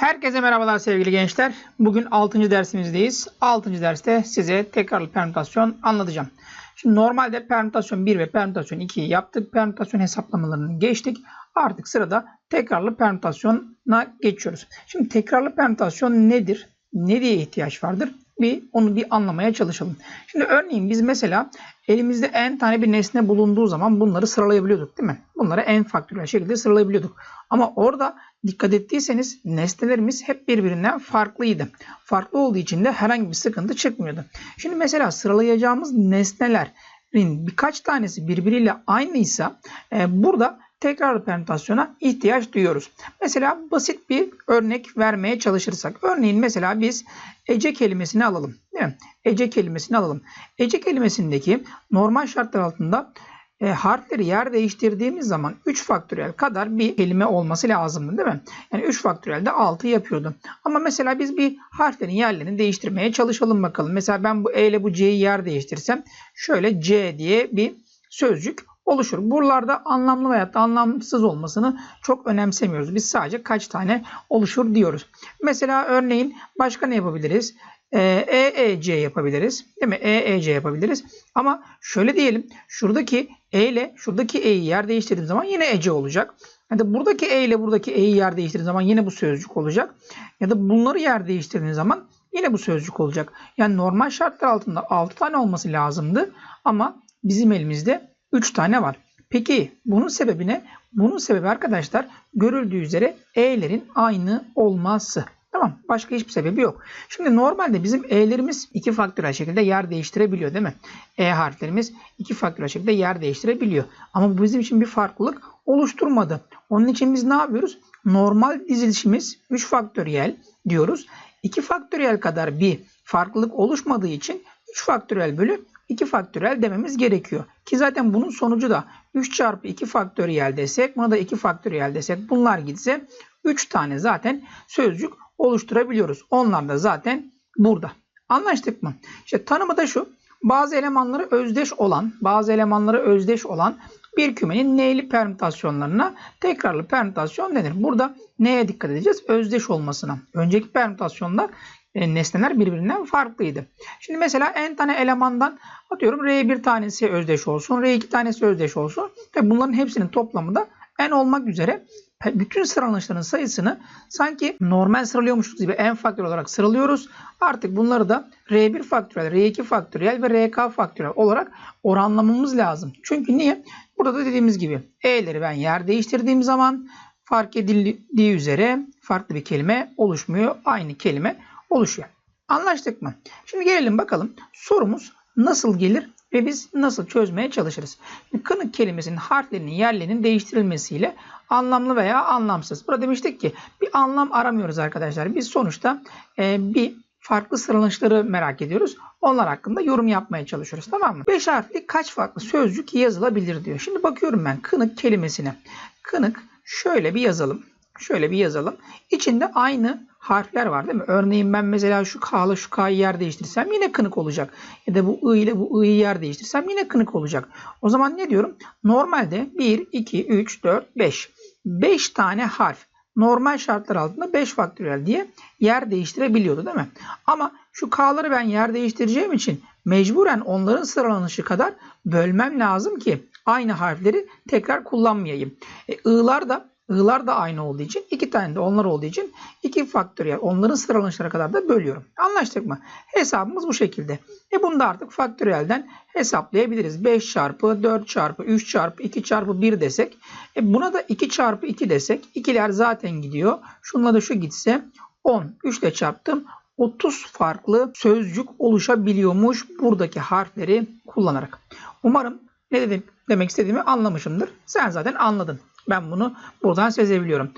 Herkese merhabalar sevgili gençler. Bugün 6. dersimizdeyiz. 6. derste size tekrarlı permütasyon anlatacağım. Şimdi normalde permütasyon 1 ve permütasyon 2'yi yaptık. Permütasyon hesaplamalarını geçtik. Artık sırada tekrarlı permütasyona geçiyoruz. Şimdi tekrarlı permütasyon nedir? Ne diye ihtiyaç vardır? Bir onu bir anlamaya çalışalım. Şimdi örneğin biz mesela elimizde n tane bir nesne bulunduğu zaman bunları sıralayabiliyorduk değil mi? Bunları n faktöriyel şekilde sıralayabiliyorduk. Ama orada dikkat ettiyseniz nesnelerimiz hep birbirinden farklıydı. Farklı olduğu için de herhangi bir sıkıntı çıkmıyordu. Şimdi mesela sıralayacağımız nesnelerin birkaç tanesi birbiriyle aynıysa e, burada tekrarlı permütasyona ihtiyaç duyuyoruz. Mesela basit bir örnek vermeye çalışırsak. Örneğin mesela biz ece kelimesini alalım. Değil mi? Ece kelimesini alalım. Ece kelimesindeki normal şartlar altında e, harfleri yer değiştirdiğimiz zaman 3 faktöriyel kadar bir kelime olması lazımdı değil mi? Yani 3 faktöriyel de 6 yapıyordu. Ama mesela biz bir harflerin yerlerini değiştirmeye çalışalım bakalım. Mesela ben bu E ile bu C'yi yer değiştirsem şöyle C diye bir sözcük oluşur. Buralarda anlamlı veya da anlamsız olmasını çok önemsemiyoruz. Biz sadece kaç tane oluşur diyoruz. Mesela örneğin başka ne yapabiliriz? EEC e yapabiliriz. Değil mi? EEC yapabiliriz. Ama şöyle diyelim. Şuradaki E ile şuradaki E'yi yer değiştirdiğim zaman yine Ece olacak. Ya da buradaki E ile buradaki E'yi yer değiştirdiğim zaman yine bu sözcük olacak. Ya da bunları yer değiştirdiğim zaman yine bu sözcük olacak. Yani normal şartlar altında 6 tane olması lazımdı. Ama bizim elimizde 3 tane var. Peki bunun sebebi ne? Bunun sebebi arkadaşlar görüldüğü üzere E'lerin aynı olması. Tamam. Başka hiçbir sebebi yok. Şimdi normalde bizim E'lerimiz iki faktörel şekilde yer değiştirebiliyor değil mi? E harflerimiz iki faktörel şekilde yer değiştirebiliyor. Ama bu bizim için bir farklılık oluşturmadı. Onun için biz ne yapıyoruz? Normal dizilişimiz 3 faktöriyel diyoruz. 2 faktöriyel kadar bir farklılık oluşmadığı için 3 faktöriyel bölü 2 faktöriyel dememiz gerekiyor. Ki zaten bunun sonucu da 3 çarpı 2 faktöriyel desek buna da 2 faktöriyel desek bunlar gitse 3 tane zaten sözcük oluşturabiliyoruz. Onlar da zaten burada. Anlaştık mı? İşte tanımı da şu. Bazı elemanları özdeş olan, bazı elemanları özdeş olan bir kümenin neyli permütasyonlarına tekrarlı permütasyon denir. Burada neye dikkat edeceğiz? Özdeş olmasına. Önceki permütasyonlar e, nesneler birbirinden farklıydı. Şimdi mesela n tane elemandan atıyorum r bir tanesi özdeş olsun, r iki tanesi özdeş olsun. Tabi bunların hepsinin toplamı da n olmak üzere bütün sıralanışların sayısını sanki normal sıralıyormuşuz gibi n faktörel olarak sıralıyoruz. Artık bunları da R1 faktörel, R2 faktörel ve RK faktörel olarak oranlamamız lazım. Çünkü niye? Burada da dediğimiz gibi E'leri ben yer değiştirdiğim zaman fark edildiği üzere farklı bir kelime oluşmuyor. Aynı kelime oluşuyor. Anlaştık mı? Şimdi gelelim bakalım sorumuz nasıl gelir ve biz nasıl çözmeye çalışırız. Kınık kelimesinin harflerinin yerlerinin değiştirilmesiyle anlamlı veya anlamsız. Burada demiştik ki bir anlam aramıyoruz arkadaşlar. Biz sonuçta e, bir farklı sıralanışları merak ediyoruz. Onlar hakkında yorum yapmaya çalışıyoruz. Tamam mı? 5 harfli kaç farklı sözcük yazılabilir diyor. Şimdi bakıyorum ben kınık kelimesine. Kınık şöyle bir yazalım. Şöyle bir yazalım. İçinde aynı harfler var değil mi? Örneğin ben mesela şu K şu K'yı yer değiştirsem yine kınık olacak. Ya da bu I ile bu I'yi yer değiştirsem yine kınık olacak. O zaman ne diyorum? Normalde 1, 2, 3, 4, 5. 5 tane harf normal şartlar altında 5 faktöriyel diye yer değiştirebiliyordu değil mi? Ama şu K'ları ben yer değiştireceğim için mecburen onların sıralanışı kadar bölmem lazım ki aynı harfleri tekrar kullanmayayım. E, I'lar da I'lar da aynı olduğu için iki tane de onlar olduğu için iki faktöriyel onların sıralanışlara kadar da bölüyorum. Anlaştık mı? Hesabımız bu şekilde. E bunu da artık faktöriyelden hesaplayabiliriz. 5 çarpı 4 çarpı 3 çarpı 2 çarpı 1 desek. E buna da 2 çarpı 2 desek. İkiler zaten gidiyor. Şunla da şu gitse 10. 3 ile çarptım. 30 farklı sözcük oluşabiliyormuş buradaki harfleri kullanarak. Umarım ne dedim demek istediğimi anlamışımdır. Sen zaten anladın. Ben bunu buradan sezebiliyorum.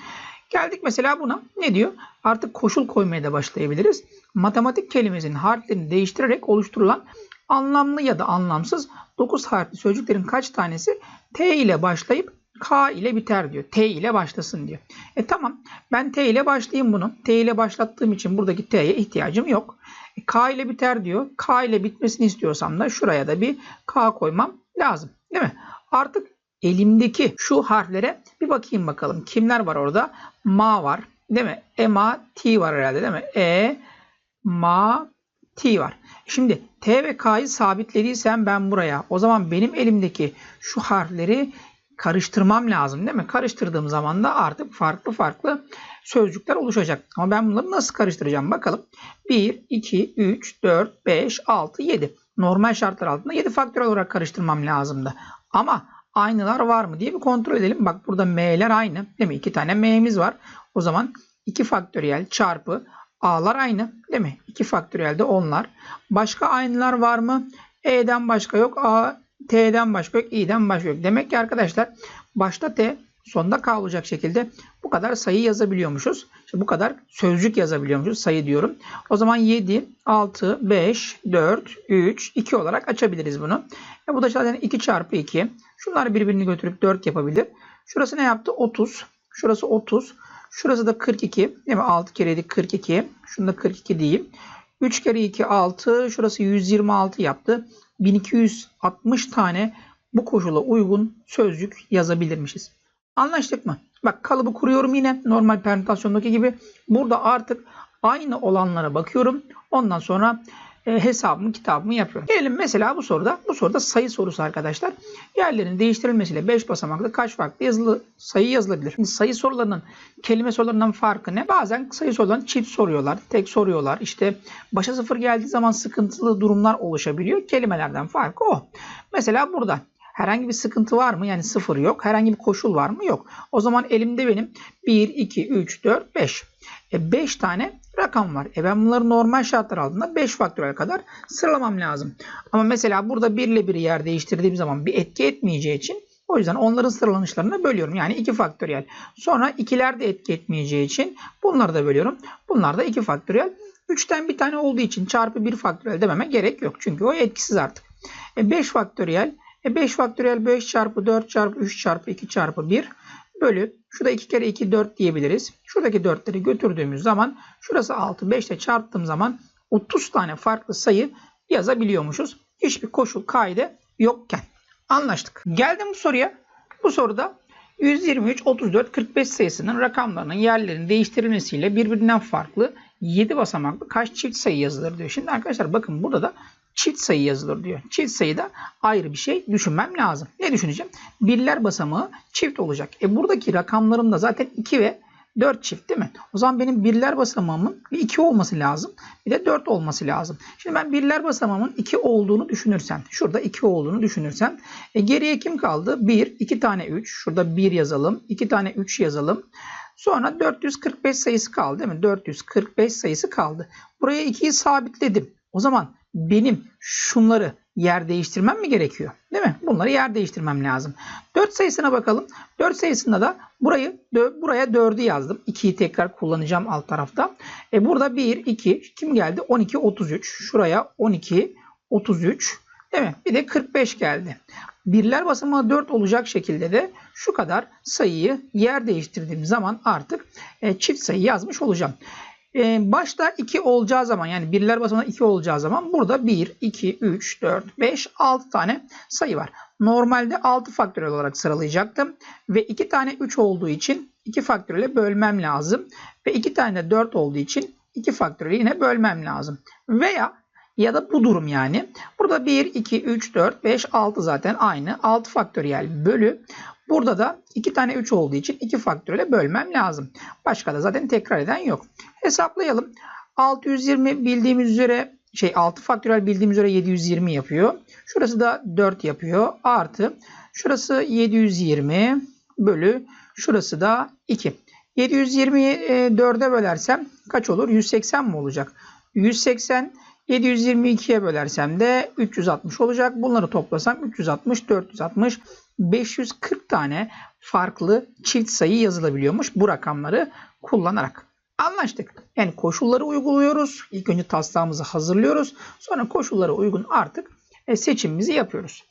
Geldik mesela buna. Ne diyor? Artık koşul koymaya da başlayabiliriz. Matematik kelimesinin harflerini değiştirerek oluşturulan anlamlı ya da anlamsız 9 harfli sözcüklerin kaç tanesi T ile başlayıp K ile biter diyor. T ile başlasın diyor. E tamam ben T ile başlayayım bunu. T ile başlattığım için buradaki T'ye ihtiyacım yok. E, K ile biter diyor. K ile bitmesini istiyorsam da şuraya da bir K koymam lazım. Değil mi? Artık elimdeki şu harflere bir bakayım bakalım. Kimler var orada? Ma var. değil mi? E ma T var herhalde değil mi? E ma T var. Şimdi T ve K'yı sabitlediysem ben buraya o zaman benim elimdeki şu harfleri karıştırmam lazım değil mi? Karıştırdığım zaman da artık farklı farklı sözcükler oluşacak. Ama ben bunları nasıl karıştıracağım bakalım. 1, 2, 3, 4, 5, 6, 7. Normal şartlar altında 7 faktörel olarak karıştırmam lazımdı. Ama aynılar var mı diye bir kontrol edelim. Bak burada m'ler aynı. Değil mi? 2 tane m'miz var. O zaman 2 faktöriyel çarpı a'lar aynı. Değil mi? 2 faktöriyel de onlar. Başka aynılar var mı? E'den başka yok. A, T'den başka yok. i'den başka yok. Demek ki arkadaşlar başta T sonda K olacak şekilde bu kadar sayı yazabiliyormuşuz. İşte bu kadar sözcük yazabiliyormuşuz. Sayı diyorum. O zaman 7, 6, 5, 4, 3, 2 olarak açabiliriz bunu. E bu da zaten 2 çarpı 2. Şunları birbirini götürüp 4 yapabilir. Şurası ne yaptı? 30. Şurası 30. Şurası da 42. Değil mi? 6 kere 7 42. Şunda 42 değil. 3 kere 2 6. Şurası 126 yaptı. 1260 tane bu koşula uygun sözcük yazabilirmişiz. Anlaştık mı? Bak kalıbı kuruyorum yine normal permütasyondaki gibi. Burada artık aynı olanlara bakıyorum. Ondan sonra e, hesabımı kitabımı yapıyorum. Gelelim mesela bu soruda. Bu soruda sayı sorusu arkadaşlar. Yerlerin değiştirilmesiyle 5 basamaklı kaç farklı yazılı sayı yazılabilir? Şimdi sayı sorularının kelime sorularından farkı ne? Bazen sayı sorularını çift soruyorlar, tek soruyorlar. İşte başa sıfır geldiği zaman sıkıntılı durumlar oluşabiliyor. Kelimelerden farkı o. Mesela burada Herhangi bir sıkıntı var mı? Yani sıfır yok. Herhangi bir koşul var mı? Yok. O zaman elimde benim 1, 2, 3, 4, 5. E 5 tane rakam var. E ben bunları normal şartlar altında 5 faktörel kadar sıralamam lazım. Ama mesela burada 1 ile 1 yer değiştirdiğim zaman bir etki etmeyeceği için o yüzden onların sıralanışlarını bölüyorum. Yani 2 faktöriyel. Sonra ikiler de etki etmeyeceği için bunları da bölüyorum. Bunlar da 2 faktöriyel. 3'ten bir tane olduğu için çarpı 1 faktöriyel dememe gerek yok. Çünkü o etkisiz artık. E 5 faktöriyel e 5 faktöriyel 5 çarpı 4 çarpı 3 çarpı 2 çarpı 1 bölü şurada 2 kere 2 4 diyebiliriz. Şuradaki 4'leri götürdüğümüz zaman şurası 6 5 ile çarptığım zaman 30 tane farklı sayı yazabiliyormuşuz. Hiçbir koşul kaide yokken. Anlaştık. Geldim bu soruya. Bu soruda 123, 34, 45 sayısının rakamlarının yerlerinin değiştirilmesiyle birbirinden farklı 7 basamaklı kaç çift sayı yazılır diyor. Şimdi arkadaşlar bakın burada da çift sayı yazılır diyor. Çift sayıda ayrı bir şey düşünmem lazım. Ne düşüneceğim? Birler basamağı çift olacak. E buradaki rakamlarım da zaten 2 ve 4 çift değil mi? O zaman benim birler basamağımın bir 2 olması lazım. Bir de 4 olması lazım. Şimdi ben birler basamağımın 2 olduğunu düşünürsem. Şurada 2 olduğunu düşünürsem. E geriye kim kaldı? 1, 2 tane 3. Şurada 1 yazalım. 2 tane 3 yazalım. Sonra 445 sayısı kaldı değil mi? 445 sayısı kaldı. Buraya 2'yi sabitledim. O zaman benim şunları yer değiştirmem mi gerekiyor? Değil mi? Bunları yer değiştirmem lazım. 4 sayısına bakalım. 4 sayısında da burayı buraya 4'ü yazdım. 2'yi tekrar kullanacağım alt tarafta. E burada 1, 2 kim geldi? 12, 33. Şuraya 12, 33. Değil mi? Bir de 45 geldi. Birler basamağı 4 olacak şekilde de şu kadar sayıyı yer değiştirdiğim zaman artık e, çift sayı yazmış olacağım. Ee, başta 2 olacağı zaman yani birler basamağı 2 olacağı zaman burada 1, 2, 3, 4, 5, 6 tane sayı var. Normalde 6 faktörel olarak sıralayacaktım. Ve 2 tane 3 olduğu için 2 faktörele bölmem lazım. Ve 2 tane de 4 olduğu için 2 faktörele yine bölmem lazım. Veya ya da bu durum yani. Burada 1, 2, 3, 4, 5, 6 zaten aynı. 6 faktöriyel bölü. Burada da 2 tane 3 olduğu için 2 faktörele bölmem lazım. Başka da zaten tekrar eden yok. Hesaplayalım. 620 bildiğimiz üzere şey 6 faktörel bildiğimiz üzere 720 yapıyor. Şurası da 4 yapıyor. Artı şurası 720 bölü şurası da 2. 720'yi 4'e bölersem kaç olur? 180 mi olacak? 180 722'ye bölersem de 360 olacak. Bunları toplasam 360, 460, 540 tane farklı çift sayı yazılabiliyormuş bu rakamları kullanarak. Anlaştık. Yani koşulları uyguluyoruz. İlk önce taslağımızı hazırlıyoruz. Sonra koşullara uygun artık e, seçimimizi yapıyoruz.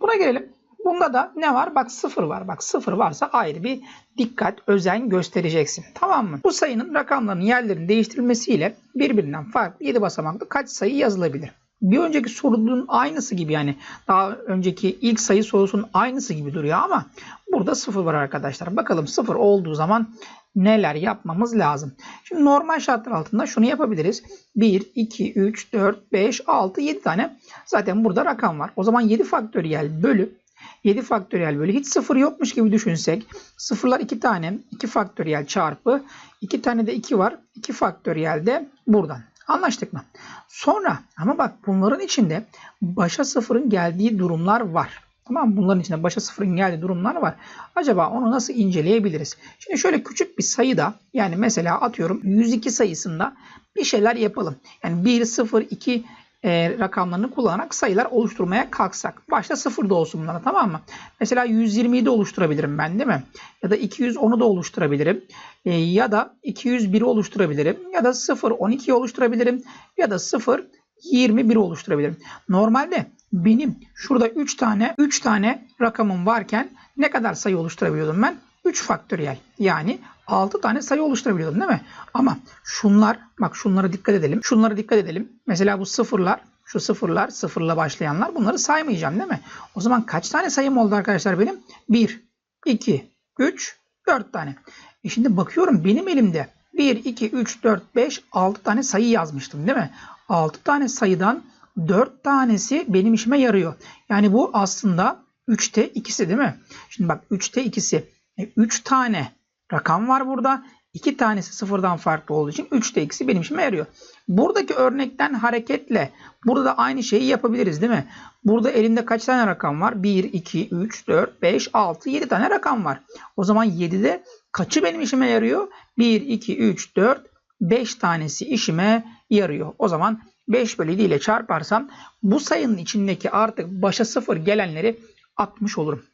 Buna gelelim. Bunda da ne var? Bak sıfır var. Bak sıfır varsa ayrı bir dikkat, özen göstereceksin. Tamam mı? Bu sayının rakamlarının yerlerinin değiştirilmesiyle birbirinden farklı 7 basamaklı kaç sayı yazılabilir? Bir önceki sorunun aynısı gibi yani daha önceki ilk sayı sorusunun aynısı gibi duruyor ama burada sıfır var arkadaşlar. Bakalım sıfır olduğu zaman neler yapmamız lazım? Şimdi normal şartlar altında şunu yapabiliriz. 1, 2, 3, 4, 5, 6, 7 tane zaten burada rakam var. O zaman 7 faktöriyel bölü 7 faktöriyel bölü hiç sıfır yokmuş gibi düşünsek. Sıfırlar 2 tane 2 faktöriyel çarpı 2 tane de 2 var. 2 faktöriyel de buradan. Anlaştık mı? Sonra ama bak bunların içinde başa sıfırın geldiği durumlar var. Tamam Bunların içinde başa sıfırın geldiği durumlar var. Acaba onu nasıl inceleyebiliriz? Şimdi şöyle küçük bir sayıda yani mesela atıyorum 102 sayısında bir şeyler yapalım. Yani 1, 0, 2 e, rakamlarını kullanarak sayılar oluşturmaya kalksak. Başta 0 da olsun bunlara tamam mı? Mesela 120'yi de oluşturabilirim ben değil mi? Ya da 210'u da oluşturabilirim. E, ya da 201'i oluşturabilirim. Ya da 0, 12'yi oluşturabilirim. Ya da 0, 21 oluşturabilirim. Normalde benim şurada 3 tane 3 tane rakamım varken ne kadar sayı oluşturabiliyordum ben? 3 faktöriyel. Yani 6 tane sayı oluşturabiliyordum değil mi? Ama şunlar bak şunlara dikkat edelim. Şunlara dikkat edelim. Mesela bu sıfırlar şu sıfırlar sıfırla başlayanlar bunları saymayacağım değil mi? O zaman kaç tane sayım oldu arkadaşlar benim? 1, 2, 3, 4 tane. E şimdi bakıyorum benim elimde 1, 2, 3, 4, 5, 6 tane sayı yazmıştım değil mi? 6 tane sayıdan 4 tanesi benim işime yarıyor. Yani bu aslında 3'te ikisi değil mi? Şimdi bak 3'te ikisi. 3 e, tane rakam var burada. 2 tanesi sıfırdan farklı olduğu için 3'te ikisi benim işime yarıyor. Buradaki örnekten hareketle burada da aynı şeyi yapabiliriz değil mi? Burada elinde kaç tane rakam var? 1, 2, 3, 4, 5, 6, 7 tane rakam var. O zaman 7'de kaçı benim işime yarıyor? 1, 2, 3, 4, 5 tanesi işime yarıyor. O zaman 5 bölü 7 ile çarparsam bu sayının içindeki artık başa sıfır gelenleri atmış olurum.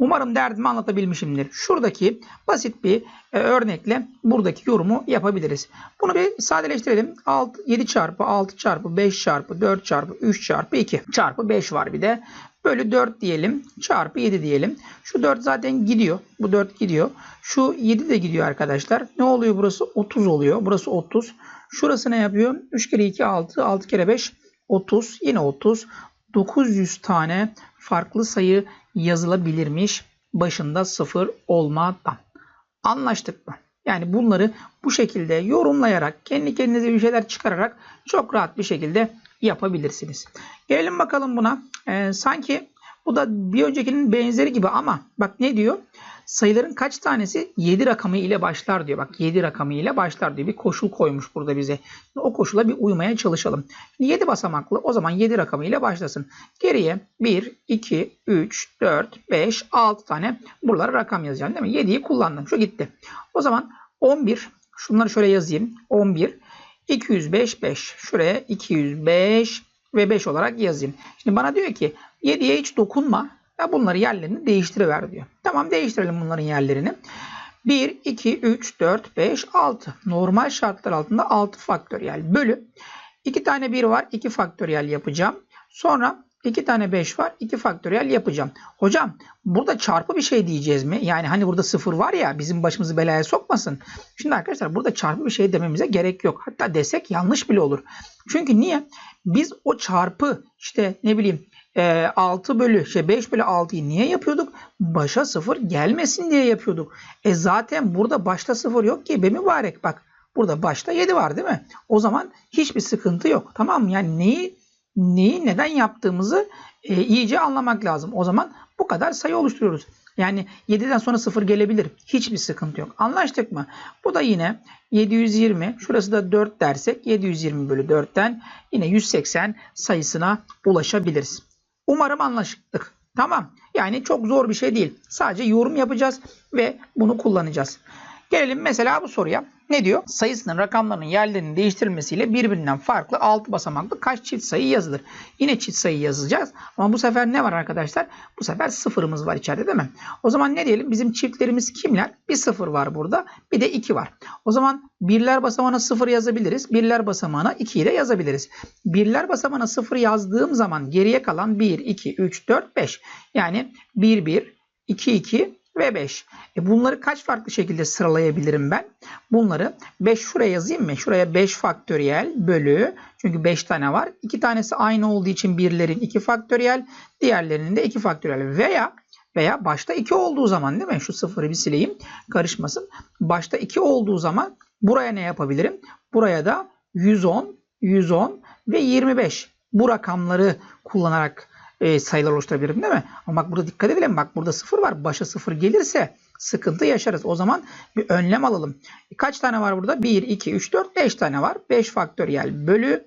Umarım derdimi anlatabilmişimdir. Şuradaki basit bir e, örnekle buradaki yorumu yapabiliriz. Bunu bir sadeleştirelim. 6, 7 çarpı 6 çarpı 5 çarpı 4 çarpı 3 çarpı 2 çarpı 5 var bir de. Bölü 4 diyelim. Çarpı 7 diyelim. Şu 4 zaten gidiyor. Bu 4 gidiyor. Şu 7 de gidiyor arkadaşlar. Ne oluyor burası? 30 oluyor. Burası 30. Şurası ne yapıyor? 3 kere 2 6. 6 kere 5 30. Yine 30. 900 tane farklı sayı yazılabilirmiş başında 0 olmadan. Anlaştık mı? Yani bunları bu şekilde yorumlayarak, kendi kendinize bir şeyler çıkararak çok rahat bir şekilde yapabilirsiniz. Gelelim bakalım buna. Ee, sanki bu da bir öncekinin benzeri gibi ama bak ne diyor? Sayıların kaç tanesi 7 rakamı ile başlar diyor. Bak 7 rakamı ile başlar diyor. Bir koşul koymuş burada bize. O koşula bir uymaya çalışalım. 7 basamaklı o zaman 7 rakamı ile başlasın. Geriye 1, 2, 3, 4, 5, 6 tane buralara rakam yazacağım değil mi? 7'yi kullandım. Şu gitti. O zaman 11 şunları şöyle yazayım. 11 205 5. Şuraya 205 ve 5 olarak yazayım. Şimdi bana diyor ki 7'ye hiç dokunma. Ya bunları yerlerini değiştiriver diyor. Tamam değiştirelim bunların yerlerini. 1, 2, 3, 4, 5, 6. Normal şartlar altında 6 faktöriyel bölü. 2 tane 1 var. 2 faktöriyel yapacağım. Sonra 2 tane 5 var. 2 faktöriyel yapacağım. Hocam burada çarpı bir şey diyeceğiz mi? Yani hani burada 0 var ya bizim başımızı belaya sokmasın. Şimdi arkadaşlar burada çarpı bir şey dememize gerek yok. Hatta desek yanlış bile olur. Çünkü niye? Biz o çarpı işte ne bileyim 6 ee, bölü şey 5 bölü 6'yı niye yapıyorduk? Başa 0 gelmesin diye yapıyorduk. E zaten burada başta 0 yok ki be mübarek bak. Burada başta 7 var değil mi? O zaman hiçbir sıkıntı yok. Tamam mı? Yani neyi neyi neden yaptığımızı e, iyice anlamak lazım. O zaman bu kadar sayı oluşturuyoruz. Yani 7'den sonra 0 gelebilir. Hiçbir sıkıntı yok. Anlaştık mı? Bu da yine 720. Şurası da 4 dersek 720 bölü 4'ten yine 180 sayısına ulaşabiliriz. Umarım anlaştık. Tamam. Yani çok zor bir şey değil. Sadece yorum yapacağız ve bunu kullanacağız. Gelelim mesela bu soruya. Ne diyor? Sayısının rakamlarının yerlerinin değiştirilmesiyle birbirinden farklı 6 basamaklı kaç çift sayı yazılır? Yine çift sayı yazacağız. Ama bu sefer ne var arkadaşlar? Bu sefer sıfırımız var içeride değil mi? O zaman ne diyelim? Bizim çiftlerimiz kimler? Bir sıfır var burada. Bir de iki var. O zaman birler basamağına sıfır yazabiliriz. Birler basamağına 2'yi de yazabiliriz. Birler basamağına sıfır yazdığım zaman geriye kalan 1, 2, 3, 4, 5. Yani 1, 1, 2, 2, ve 5. E bunları kaç farklı şekilde sıralayabilirim ben? Bunları 5 şuraya yazayım mı? Şuraya 5 faktöriyel bölü. Çünkü 5 tane var. 2 tanesi aynı olduğu için birlerin 2 faktöriyel. Diğerlerinin de 2 faktöriyel. Veya veya başta 2 olduğu zaman değil mi? Şu sıfırı bir sileyim karışmasın. Başta 2 olduğu zaman buraya ne yapabilirim? Buraya da 110, 110 ve 25 bu rakamları kullanarak e, sayılar oluşturabilirim değil mi? Ama bak burada dikkat edelim. Bak burada sıfır var. Başa sıfır gelirse sıkıntı yaşarız. O zaman bir önlem alalım. Kaç tane var burada? 1, 2, 3, 4, 5 tane var. 5 faktöriyel bölü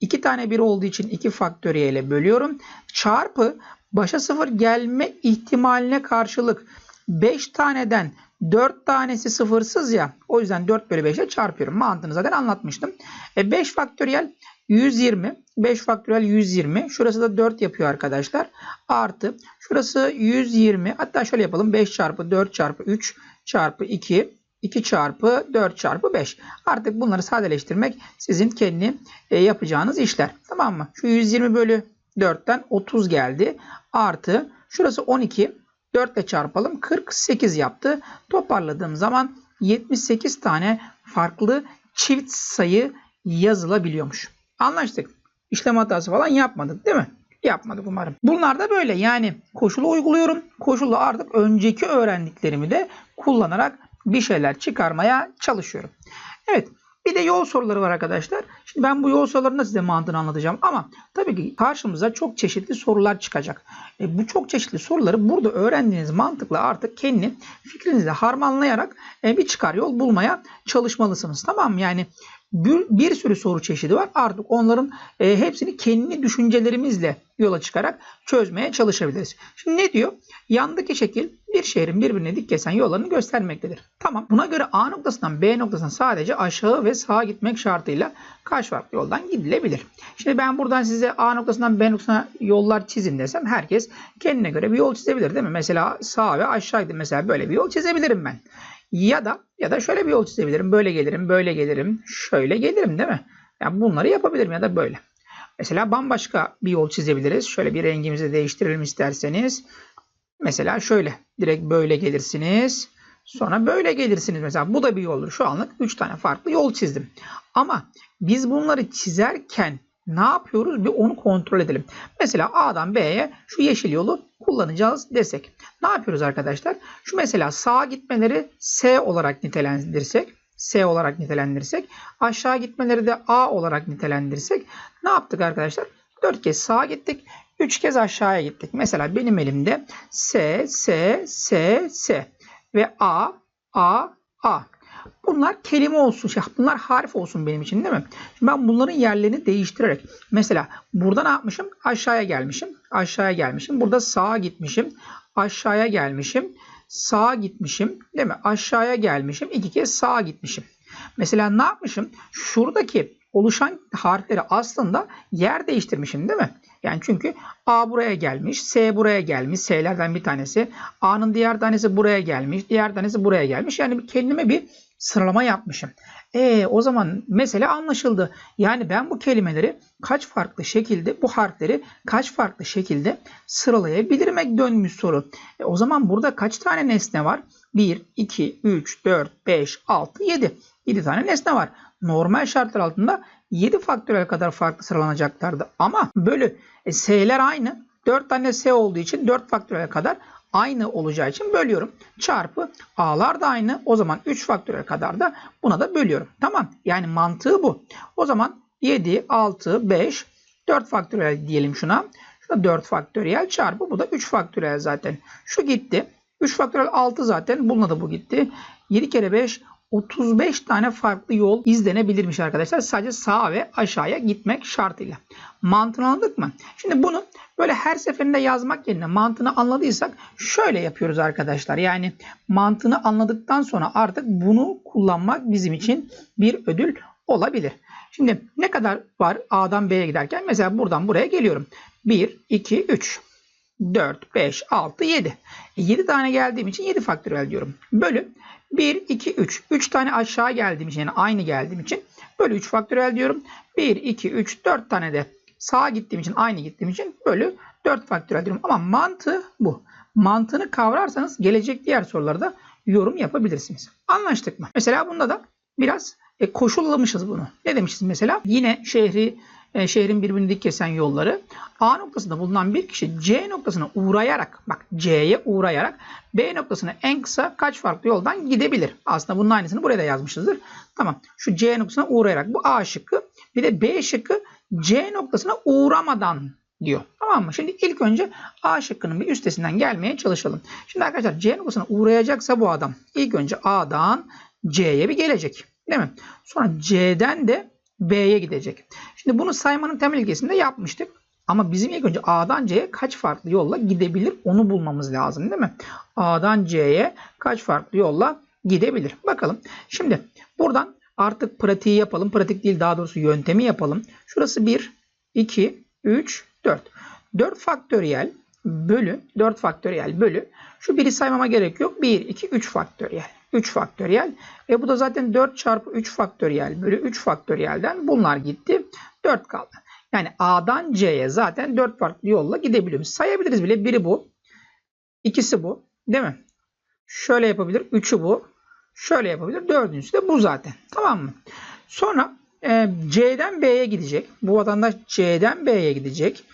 2 tane 1 olduğu için 2 faktöriyele bölüyorum. Çarpı başa sıfır gelme ihtimaline karşılık 5 taneden 4 tanesi sıfırsız ya. O yüzden 4 bölü 5 ile çarpıyorum. Mantığını zaten anlatmıştım. E 5 faktöriyel 120. 5 faktöriyel 120. Şurası da 4 yapıyor arkadaşlar. Artı şurası 120. Hatta şöyle yapalım. 5 çarpı 4 çarpı 3 çarpı 2 2 çarpı 4 çarpı 5. Artık bunları sadeleştirmek sizin kendi e, yapacağınız işler. Tamam mı? Şu 120 bölü 4'ten 30 geldi. Artı şurası 12. 4 ile çarpalım. 48 yaptı. Toparladığım zaman 78 tane farklı çift sayı yazılabiliyormuş. Anlaştık. İşlem hatası falan yapmadık değil mi? Yapmadık umarım. Bunlar da böyle yani koşulu uyguluyorum. Koşulu artık önceki öğrendiklerimi de kullanarak bir şeyler çıkarmaya çalışıyorum. Evet bir de yol soruları var arkadaşlar. Şimdi ben bu yol sorularında size mantığını anlatacağım ama tabii ki karşımıza çok çeşitli sorular çıkacak. E, bu çok çeşitli soruları burada öğrendiğiniz mantıkla artık kendi fikrinizle harmanlayarak e, bir çıkar yol bulmaya çalışmalısınız. Tamam mı? Yani bir, bir sürü soru çeşidi var. Artık onların e, hepsini kendi düşüncelerimizle yola çıkarak çözmeye çalışabiliriz. Şimdi ne diyor? Yandaki şekil bir şehrin birbirine dik kesen yollarını göstermektedir. Tamam. Buna göre A noktasından B noktasına sadece aşağı ve sağa gitmek şartıyla kaç farklı yoldan gidilebilir? Şimdi ben buradan size A noktasından B noktasına yollar çizin desem herkes kendine göre bir yol çizebilir değil mi? Mesela sağa ve aşağı. Mesela böyle bir yol çizebilirim ben. Ya da ya da şöyle bir yol çizebilirim. Böyle gelirim, böyle gelirim, şöyle gelirim değil mi? Yani bunları yapabilirim ya da böyle. Mesela bambaşka bir yol çizebiliriz. Şöyle bir rengimizi değiştirelim isterseniz. Mesela şöyle direkt böyle gelirsiniz. Sonra böyle gelirsiniz. Mesela bu da bir yoldur. Şu anlık 3 tane farklı yol çizdim. Ama biz bunları çizerken ne yapıyoruz? Bir onu kontrol edelim. Mesela A'dan B'ye şu yeşil yolu kullanacağız desek. Ne yapıyoruz arkadaşlar? Şu mesela sağa gitmeleri S olarak nitelendirsek. S olarak nitelendirirsek. Aşağı gitmeleri de A olarak nitelendirsek. Ne yaptık arkadaşlar? 4 kez sağa gittik. 3 kez aşağıya gittik. Mesela benim elimde S, S, S, S ve A, A, A. Bunlar kelime olsun. Bunlar harf olsun benim için değil mi? Şimdi ben bunların yerlerini değiştirerek. Mesela burada ne yapmışım? Aşağıya gelmişim. Aşağıya gelmişim. Burada sağa gitmişim. Aşağıya gelmişim. Sağa gitmişim. Değil mi? Aşağıya gelmişim. iki kez sağa gitmişim. Mesela ne yapmışım? Şuradaki oluşan harfleri aslında yer değiştirmişim değil mi? Yani çünkü A buraya gelmiş, S buraya gelmiş, S'lerden bir tanesi. A'nın diğer tanesi buraya gelmiş, diğer tanesi buraya gelmiş. Yani kendime bir sıralama yapmışım. E o zaman mesele anlaşıldı. Yani ben bu kelimeleri kaç farklı şekilde, bu harfleri kaç farklı şekilde sıralayabilirim dönmüş soru. E, o zaman burada kaç tane nesne var? 1, 2, 3, 4, 5, 6, 7. 7 tane nesne var. Normal şartlar altında 7 faktörel kadar farklı sıralanacaklardı. Ama bölü e, S'ler aynı. 4 tane S olduğu için 4 faktörel kadar aynı olacağı için bölüyorum. Çarpı A'lar da aynı. O zaman 3 faktörel kadar da buna da bölüyorum. Tamam. Yani mantığı bu. O zaman 7, 6, 5, 4 faktöriyel diyelim şuna. Şurada 4 faktöriyel çarpı bu da 3 faktöriyel zaten. Şu gitti. 3 faktöriyel 6 zaten. Bununla da bu gitti. 7 kere 5 35 tane farklı yol izlenebilirmiş arkadaşlar. Sadece sağa ve aşağıya gitmek şartıyla. Mantığını anladık mı? Şimdi bunu böyle her seferinde yazmak yerine mantığını anladıysak şöyle yapıyoruz arkadaşlar. Yani mantığını anladıktan sonra artık bunu kullanmak bizim için bir ödül olabilir. Şimdi ne kadar var A'dan B'ye giderken? Mesela buradan buraya geliyorum. 1, 2, 3, 4, 5, 6, 7. 7 tane geldiğim için 7 faktöriyel diyorum. Bölü 1, 2, 3. 3 tane aşağı geldiğim için yani aynı geldiğim için bölü 3 faktöriyel diyorum. 1, 2, 3, 4 tane de sağa gittiğim için aynı gittiğim için bölü 4 faktöriyel diyorum. Ama mantığı bu. Mantığını kavrarsanız gelecek diğer sorularda yorum yapabilirsiniz. Anlaştık mı? Mesela bunda da biraz e, koşullamışız bunu. Ne demişiz mesela? Yine şehri e, şehrin birbirini dik kesen yolları. A noktasında bulunan bir kişi C noktasına uğrayarak bak C'ye uğrayarak B noktasına en kısa kaç farklı yoldan gidebilir? Aslında bunun aynısını buraya da yazmışızdır. Tamam. Şu C noktasına uğrayarak bu A şıkkı. Bir de B şıkkı C noktasına uğramadan diyor. Tamam mı? Şimdi ilk önce A şıkkının bir üstesinden gelmeye çalışalım. Şimdi arkadaşlar C noktasına uğrayacaksa bu adam ilk önce A'dan C'ye bir gelecek. Değil mi? Sonra C'den de B'ye gidecek. Şimdi bunu saymanın temel ilkesinde yapmıştık. Ama bizim ilk önce A'dan C'ye kaç farklı yolla gidebilir onu bulmamız lazım değil mi? A'dan C'ye kaç farklı yolla gidebilir? Bakalım. Şimdi buradan artık pratiği yapalım. Pratik değil daha doğrusu yöntemi yapalım. Şurası 1, 2, 3, 4. 4 faktöriyel bölü 4 faktöriyel bölü. Şu biri saymama gerek yok. 1, 2, 3 faktöriyel. 3 faktöriyel. E bu da zaten 4 çarpı 3 faktöriyel bölü 3 faktöriyelden bunlar gitti. 4 kaldı. Yani A'dan C'ye zaten 4 farklı yolla gidebiliyoruz. Sayabiliriz bile. Biri bu. ikisi bu. Değil mi? Şöyle yapabilir. Üçü bu. Şöyle yapabilir. Dördüncüsü de bu zaten. Tamam mı? Sonra e, C'den B'ye gidecek. Bu vatandaş C'den B'ye gidecek.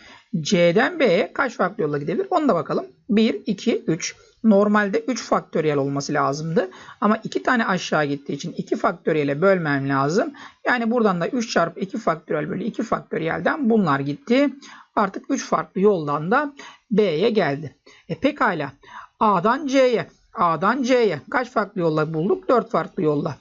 C'den B'ye kaç farklı yolla gidebilir? Onu da bakalım. 1, 2, 3. Normalde 3 faktöriyel olması lazımdı. Ama 2 tane aşağı gittiği için 2 faktöriyele bölmem lazım. Yani buradan da 3 çarpı 2 faktöriyel bölü 2 faktöriyelden bunlar gitti. Artık 3 farklı yoldan da B'ye geldi. E pekala. A'dan C'ye. A'dan C'ye kaç farklı yolla bulduk? 4 farklı yolla.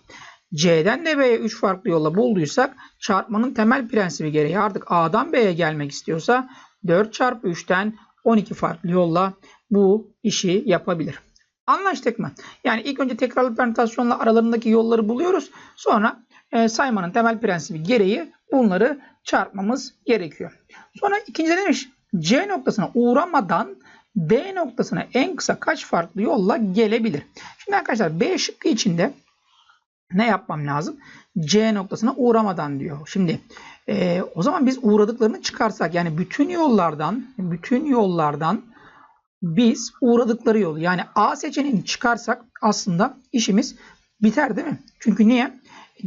C'den de B'ye 3 farklı yolla bulduysak çarpmanın temel prensibi gereği artık A'dan B'ye gelmek istiyorsa 4 çarpı 3'ten 12 farklı yolla bu işi yapabilir. Anlaştık mı? Yani ilk önce tekrarlı permütasyonla aralarındaki yolları buluyoruz. Sonra e, saymanın temel prensibi gereği bunları çarpmamız gerekiyor. Sonra ikincide demiş C noktasına uğramadan D noktasına en kısa kaç farklı yolla gelebilir? Şimdi arkadaşlar B şıkkı içinde ne yapmam lazım? C noktasına uğramadan diyor. Şimdi e, o zaman biz uğradıklarını çıkarsak yani bütün yollardan bütün yollardan biz uğradıkları yolu yani A seçeneğini çıkarsak aslında işimiz biter değil mi? Çünkü niye?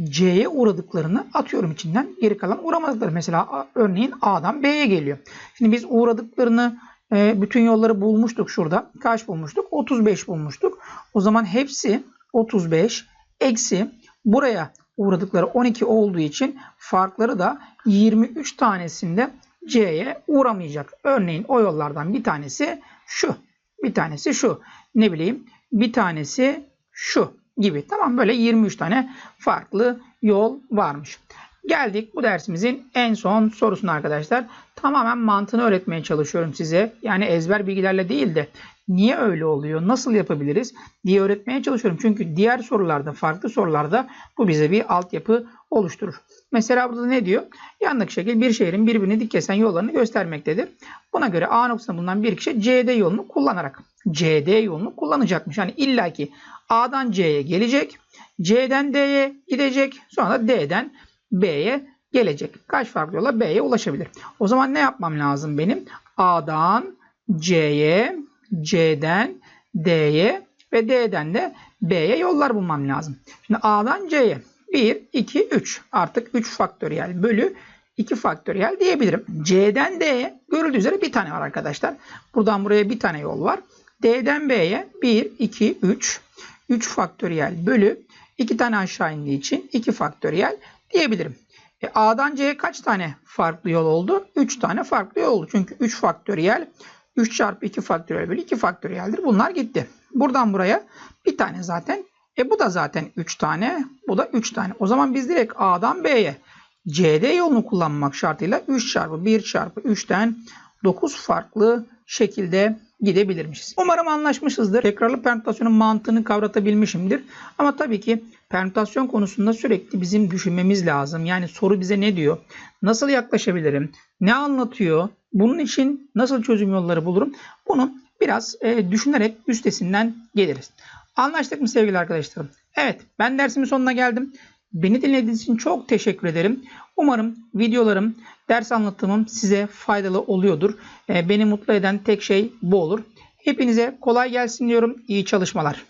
C'ye uğradıklarını atıyorum içinden geri kalan uğramadıkları. Mesela örneğin A'dan B'ye geliyor. Şimdi biz uğradıklarını e, bütün yolları bulmuştuk şurada. Kaç bulmuştuk? 35 bulmuştuk. O zaman hepsi 35 eksi buraya uğradıkları 12 olduğu için farkları da 23 tanesinde C'ye uğramayacak. Örneğin o yollardan bir tanesi şu. Bir tanesi şu. Ne bileyim bir tanesi şu gibi. Tamam böyle 23 tane farklı yol varmış. Geldik bu dersimizin en son sorusuna arkadaşlar. Tamamen mantığını öğretmeye çalışıyorum size. Yani ezber bilgilerle değil de niye öyle oluyor, nasıl yapabiliriz diye öğretmeye çalışıyorum. Çünkü diğer sorularda, farklı sorularda bu bize bir altyapı oluşturur. Mesela burada ne diyor? Yandaki şekil bir şehrin birbirini dik kesen yollarını göstermektedir. Buna göre A noktasında bulunan bir kişi CD yolunu kullanarak CD yolunu kullanacakmış. Yani illaki A'dan C'ye gelecek, C'den D'ye gidecek, sonra da D'den B'ye gelecek. Kaç farklı yola B'ye ulaşabilir? O zaman ne yapmam lazım benim? A'dan C'ye, C'den D'ye ve D'den de B'ye yollar bulmam lazım. Şimdi A'dan C'ye 1, 2, 3. Artık 3 faktöriyel bölü 2 faktöriyel diyebilirim. C'den D'ye görüldüğü üzere bir tane var arkadaşlar. Buradan buraya bir tane yol var. D'den B'ye 1, 2, 3. 3 faktöriyel bölü 2 tane aşağı indiği için 2 faktöriyel diyebilirim. E, A'dan C'ye kaç tane farklı yol oldu? 3 tane farklı yol oldu. Çünkü 3 faktöriyel 3 çarpı 2 faktöriyel bölü 2 faktöriyeldir. Bunlar gitti. Buradan buraya bir tane zaten. E bu da zaten 3 tane. Bu da 3 tane. O zaman biz direkt A'dan B'ye CD yolunu kullanmak şartıyla 3 çarpı 1 çarpı 3'ten 9 farklı şekilde gidebilirmişiz. Umarım anlaşmışızdır. Tekrarlı permütasyonun mantığını kavratabilmişimdir. Ama tabii ki permütasyon konusunda sürekli bizim düşünmemiz lazım. Yani soru bize ne diyor? Nasıl yaklaşabilirim? Ne anlatıyor? Bunun için nasıl çözüm yolları bulurum? Bunu biraz e, düşünerek üstesinden geliriz. Anlaştık mı sevgili arkadaşlarım? Evet ben dersimin sonuna geldim. Beni dinlediğiniz için çok teşekkür ederim. Umarım videolarım, ders anlatımım size faydalı oluyordur. Beni mutlu eden tek şey bu olur. Hepinize kolay gelsin diyorum. İyi çalışmalar.